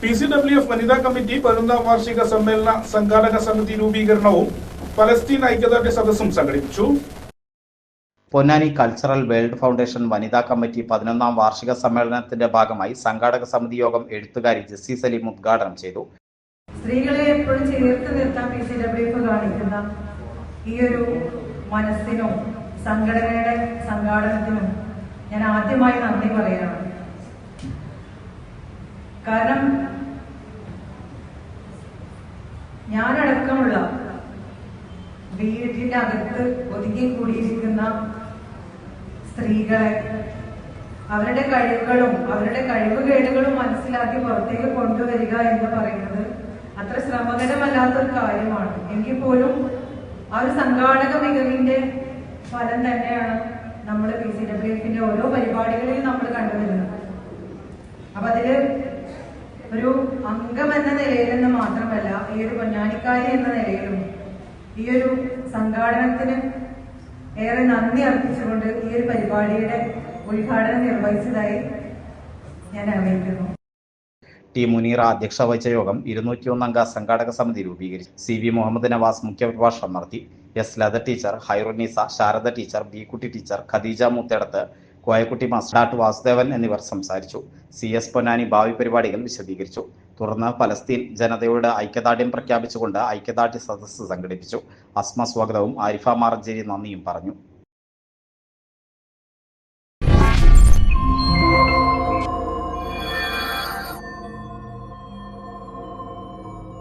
P C W F വനിതാ committee പതിനൊന്നാം വാർഷിക സമ്മേളന സംഘാടക സമിതി രൂപീകരണവും പലസ്തീൻ ഐക്യദാർഢ്യ സദസ്സും സംഘടിപ്പിച്ചു. പൊന്നാനി കൾച്ചറൽ വേൾഡ് ഫൗണ്ടേഷൻ വനിതാ കമ്മിറ്റി പതിനൊന്നാം വാർഷിക സമ്മേളനത്തിന്റെ ഭാഗമായി സംഘാടക സമിതി യോഗം എഴുത്തുകാരി ജസ്സി സലീം ഉദ്ഘാടനം ചെയ്തു. സ്ത്രീകളെ എപ്പോഴും ചേർത്ത് നിർത്താൻ പി സി ഡബ്ല്യു എഫ് കാണിക്കുന്ന ഈ ഒരു മനസ്സിനും സംഘടനയുടെ സംഘാടനത്തിനും ഞാൻ ആദ്യമായി നന്ദി പറയുകയാണ്. കാരണം ഞാനടക്കമുള്ള വീട്ടിന്റെ അകത്ത് ഒതുങ്ങി കൂടിയിരിക്കുന്ന സ്ത്രീകളെ അവരുടെ കഴിവുകളും അവരുടെ കഴിവുകേടുകളും മനസ്സിലാക്കി പുറത്തേക്ക് കൊണ്ടുവരിക എന്ന് പറയുന്നത് അത്ര ശ്രമകരമല്ലാത്തൊരു കാര്യമാണ്. എങ്കിൽ പോലും ആ ഒരു സംഘാടക മികവിന്റെ ഫലം തന്നെയാണ് നമ്മൾ പി സി ഡബ്ല്യു എഫിന്റെ ഓരോ പരിപാടികളിൽ നമ്മൾ കണ്ടുവരുന്നത്. ഒരു അംഗം എന്ന നിലയിൽ നിന്ന് മാത്രമല്ല ഈ ഒരു പൊന്നാനിക്കാരി എന്ന നിലയിലും ഈ ഒരു സംഘാടനത്തിന് ഏറെ നന്ദി അർപ്പിച്ചുകൊണ്ട് ഈ ഒരു പരിപാടിയുടെ ഉദ്ഘാടനം നിർവഹിച്ചതായി ഞാൻ അറിയിക്കുന്നു. ടി മുനീറ അധ്യക്ഷ വഹിച്ച യോഗം ഇരുന്നൂറ്റിയൊന്നംഗ സംഘാടക സമിതി രൂപീകരിച്ചു. സി വി മുഹമ്മദ് നവാസ് മുഖ്യപ്രഭാഷണം നടത്തി. S Latha teacher Hairunnisa Sharada teacher B Kutty teacher Khadija Moothedath Koyakutty master Vasudevan എന്നിവർ സംസാരിച്ചു. സി എസ് പൊന്നാനി ഭാവി പരിപാടികൾ വിശദീകരിച്ചു. തുടർന്ന് ഫലസ്തീൻ ജനതയോട് ഐക്യദാർഢ്യം പ്രഖ്യാപിച്ചുകൊണ്ട് ഐക്യദാർഢ്യ സദസ്സ് സംഘടിപ്പിച്ചു. അസ്മ സ്വാഗതവും ആരിഫ മാർജേരി നന്ദിയും പറഞ്ഞു.